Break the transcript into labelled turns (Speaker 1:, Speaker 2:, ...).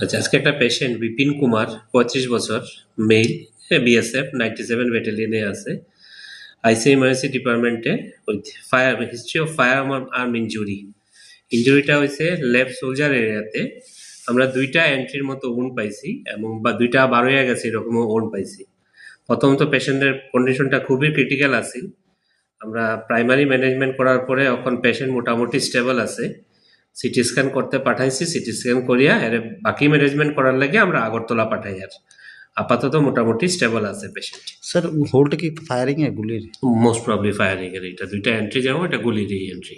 Speaker 1: আচ্ছা আজকে একটা পেশেন্ট বিপিন কুমার পঁয়ত্রিশ বছর মেল বিএসএফ নাইনটি সেভেন ব্যাটালিয়নে আছে আইসিএমআইসি ডিপার্টমেন্টে with fire history of fire arm injury ইঞ্জুরিটা হয়েছে লেফট সোলজার এরিয়াতে আমরা দুইটা এন্ট্রির মতো উন পাইছি এবং বা দুইটা বার হয়ে গেছে এরকমও ওন পাইছি। প্রথমত পেশেন্টের কন্ডিশনটা খুবই ক্রিটিক্যাল আছে। আমরা প্রাইমারি ম্যানেজমেন্ট করার পরে এখন পেশেন্ট মোটামুটি স্টেবল আছে। সিটি স্ক্যান করতে পাঠাইছি সিটি স্ক্যান করিয়া এর বাকি ম্যানেজমেন্ট করার লাগে আমরা আগরতলা পাঠাই আর। আপাতত মোটামুটি স্টেবল আছে পেশেন্ট
Speaker 2: স্যার হোলটা কি ফায়ারিং এ গুলির?
Speaker 1: মোস্ট প্রবলি ফায়ারিং এর এটা দুইটা এন্ট্রি যেমন এটা গুলিরই এন্ট্রি